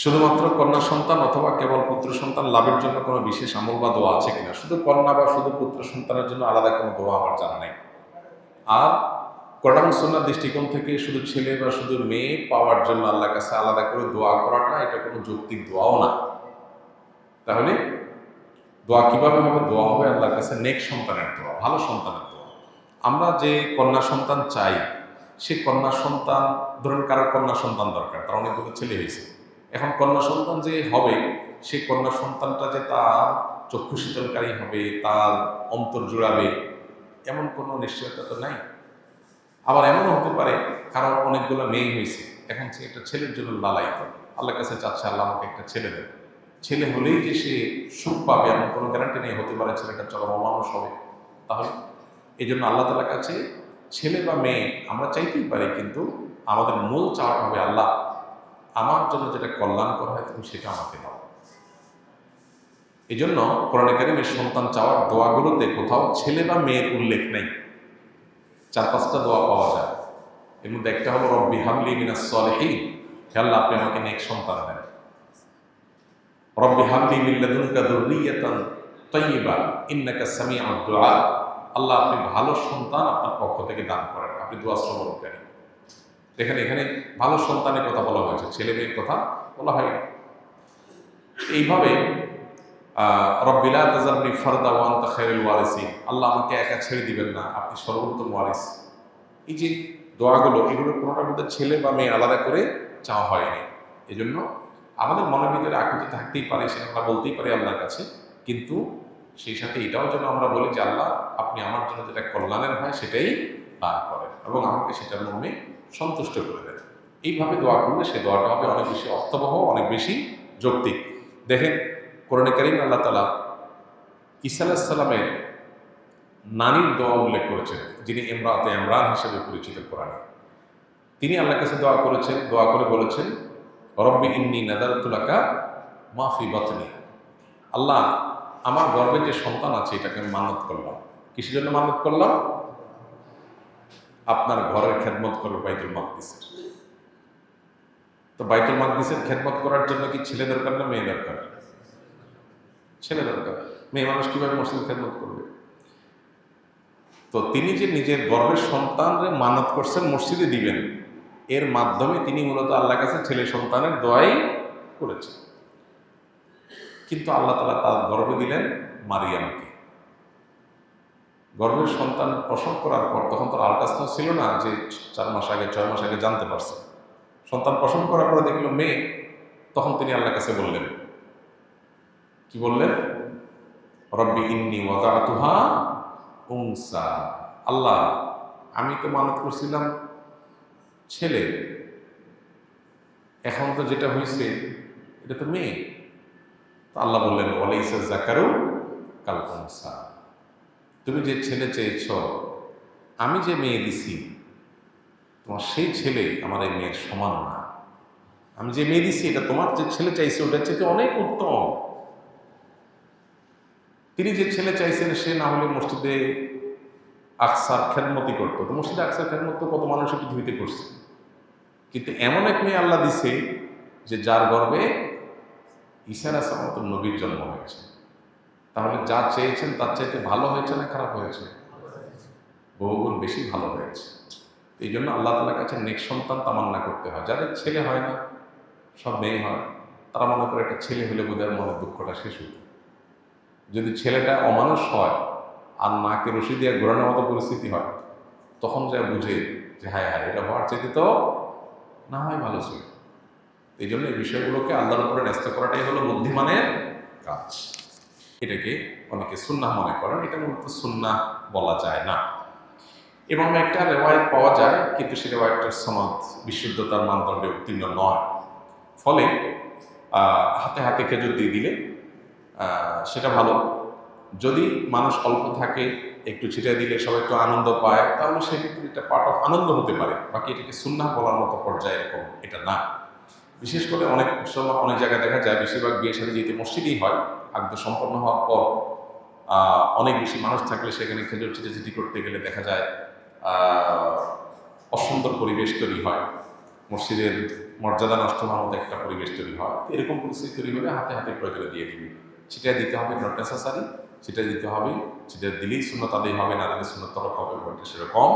শুধুমাত্র কন্যা সন্তান অথবা কেবল পুত্র সন্তান লাভের জন্য কোনো বিশেষ আমল বা দোয়া আছে কিনা? শুধু কন্যা বা শুধু পুত্র সন্তানের জন্য আলাদা কোনো দোয়া আমার জানা নেই। আর কোরআন সন্ন্যার দৃষ্টিকোণ থেকে শুধু ছেলে বা শুধু মেয়ে পাওয়ার জন্য আল্লাহর কাছে আলাদা করে দোয়া করাটা এটা কোনো যৌক্তিক দোয়াও না। তাহলে দোয়া কীভাবে হবে? দোয়া হবে আল্লাহর কাছে নেক সন্তানের দোয়া, ভালো সন্তানের দোয়া। আমরা যে কন্যা সন্তান চাই, সে কন্যা সন্তান, ধরুন কারোর কন্যা সন্তান দরকার, তার অনেকগুলো ছেলে হয়েছে। এখন কন্যা সন্তান যে হবে সেই কন্যা সন্তানটা যে তার চক্ষু শীতলকারী হবে, তার অন্তর জোড়াবে, এমন কোনো নিশ্চয়তা তো নাই। আবার এমন হতে পারে, কারণ অনেকগুলো মেয়ে হয়েছে। এখন সে একটা ছেলের জন্য লালায়িত। আল্লাহর কাছে চাচ্ছে আল্লাহ আমাকে একটা ছেলে দেবে ছেলে হলেই যে সে সুখ পাবে, এমন কোনো গ্যারান্টি নেই, হতে পারে ছেলেটা চরম অমানুষ হবে। তাহলে এই জন্য আল্লাহ তালার কাছে ছেলে বা মেয়ে আমরা চাইতেই পারি, কিন্তু আমাদের মূল চাওয়াটা হবে আল্লাহ। আমার জন্য যেটা কল্যাণকর হয়, তুমি সেটা আমাকে দাও। এই জন্য কোরআনে কারিমের সন্তান চাওয়ার দোয়াগুলোতে কোথাও ছেলে বা মেয়ের উল্লেখ নেই। চার, পাঁচটা দোয়া পাওয়া যায়। এর মধ্যে একটা হলো, রব্বি হামলি মিনাস সলেহি আল্লাহ, আপনি আমাকে নেক সন্তান দেন। রব্বি হামলি মিল্লাদুনকা দুররিয়াতান তাইয়্যিবা ইন্নাকা সামিউদ দুআ। আল্লাহ, আপনি ভালো সন্তান আপনার পক্ষ থেকে দান করেন। আপনি দোয়া শ্রবণকারী দেখেন এখানে ভালো সন্তানের কথা বলা হয়েছে, ছেলে মেয়ের কথা বলা হয়নি। এইভাবে রব্বিলা তাজারনি ফারদা ওয়ান খায়রুল ওয়ারিসিন। আল্লাহ আমাকে একা ছেড়ে দিবেন না, আপনি সর্বোত্তম ওয়ারিস। এই যে দোয়াগুলো, এগুলো কোনোটার মধ্যে ছেলে বা মেয়ে আলাদা করে চাওয়া হয়নি। এই জন্য আমাদের মনের ভিতরে আকুতি থাকতেই পারে সে আমরা বলতেই পারি আল্লাহর কাছে। কিন্তু সেই সাথে এটাও যেন আমরা বলি যে, আল্লাহ আপনি আমার জন্য যেটা কল্যাণের হয়, সেটাই দান করেন। এবং আমাকে সেটার মর্মে সন্তুষ্ট করে দেন এইভাবে দোয়া করলে সে দোয়াটা হবে অনেক বেশি অর্থবহ, অনেক বেশি যৌক্তিক। দেখেন, কোরআনে করিম আল্লাহ তালা ঈসা আলাহিসাল্লামের নানির দোয়া উল্লেখ করেছেন, যিনি ইমরাতে ইমরান হিসেবে পরিচিত কোরআনে। তিনি আল্লাহর কাছে দোয়া করেছেন, দোয়া করে বলেছেন, রব্বি ইন্নি নাদারতুলাকা মাফি বতনি। আল্লাহ, আমার গর্বে যে সন্তান আছে, এটাকে আমি মানত করলাম। কিসের জন্য মানত করলাম? আপনার ঘরের খেদমত করবে বাইতুল মাকদিসের। তো বাইতুল মাকদিসের খেদমত করার জন্য কি ছেলে দরকার না মেয়ে দরকার? ছেলে দরকার। মেয়ে মানুষ কীভাবে মসজিদ খেদমত করবে? তো তিনি যে নিজের গর্বের সন্তানরে মানত করছেন, মসজিদে দিবেন, এর মাধ্যমে তিনি মূলত আল্লাহ কাছে ছেলে সন্তানের দোয়াই করেছেন। কিন্তু আল্লাহ তালা তার গর্বে দিলেন মারিয়ামকে। গর্ভের সন্তান প্রসব করার পর তখন তো আল্ট্রাসাউন্ড ছিল না যে চার মাস আগে, ছয় মাস আগে জানতে পারছে। সন্তান প্রসব করার পরে দেখল মেয়ে, তখন তিনি আল্লাহর কাছে বললেন, কি বললেন? রব্বি ইন্নি ওয়াদাতুহা উংসা আল্লাহ, আমি তো মানত করছিলাম ছেলে। এখন তো যেটা হয়েছে এটা তো মেয়ে। তো আল্লাহ বললেন, ওয়ালাইসা জাকারু কালকংসা তুমি যে ছেলে চেয়েছ, আমি যে মেয়ে দিছি, তোমার সেই ছেলে আমার এই মেয়ের সমান না। আমি যে মেয়ে দিছি, এটা তোমার যে ছেলে চাইছে, ওটার চেয়ে অনেক উত্তম। তিনি যে ছেলে চাইছেন, সে না হলে মসজিদে আকসার খেদমতি করতো। তো মসজিদে আকসার খেদমত কত মানুষ পৃথিবীতে করছে। কিন্তু এমন এক মেয়ে আল্লাহ দিছে, যে যার গর্বে ঈশান আসার মতো নবীর জন্ম হয়েছে। তাহলে যা চেয়েছেন তার চাইতে ভালো হয়েছে না খারাপ হয়েছে? বহুগুণ বেশি ভালো হয়েছে। এই জন্য আল্লাহ তালার কাছে নেক সন্তান তামান্না করতে হয়। যাদের ছেলে হয় না, সব মেয়ে হয়, তারা মনে করে একটা ছেলে হলে বোধহয় মনের দুঃখটা শেষ হতো যদি ছেলেটা অমানুষ হয় আর নাকে রশি দিয়ে ঘোরানোর মতো পরিস্থিতি হয়, তখন যা বুঝে যে হ্যাঁ হ্যাঁ এটা হওয়ার চাইতে তো না হয় ভালো ছিল। এই জন্য এই বিষয়গুলোকে আল্লাহর উপরে ন্যস্ত করাটাই হলো বুদ্ধিমানের কাজ। এটাকে অনেকে সুন্না মনে করেন, এটা মূলত সুন্না বলা যায় না। এবং একটা রেওয়ায়ত পাওয়া যায়, কিন্তু সে রেওয়ায়তটার সমাজ বিশুদ্ধতার মানদণ্ডে উত্তীর্ণ নয়। ফলে হাতে হাতে খেজুর দিয়ে দিলে সেটা ভালো। যদি মানুষ অল্প থাকে, একটু ছিটে দিলে সবাই একটু আনন্দ পায়, তাহলে সেক্ষেত্রে এটা পার্ট অফ আনন্দ হতে পারে। বাকি এটাকে সুন্না বলার মতো পর্যায়ে এরকম এটা না। বিশেষ করে অনেক সময় অনেক জায়গায় দেখা যায় বেশিরভাগ বিয়ের সাথে যেহেতু মসজিদেই হয় আগ্দ সম্পন্ন হওয়ার পর অনেক বেশি মানুষ থাকলে সেখানে খেজুর ছিটি করতে গেলে দেখা যায় অসুন্দর পরিবেশ তৈরি হয়। মসজিদের মর্যাদা নষ্ট হওয়ার মতো একটা পরিবেশ তৈরি হয়। এরকম পরিস্থিতি তৈরি হলে হাতে হাতে প্রয়োজনে দিয়ে দিবি। সেটা দিতে হবে নট নেসেসারি সেটা দিতে হবে সেটা দিলেই শূন্য তাদের হবে, না দিলে শূন্য তরক হবে সেরকম কম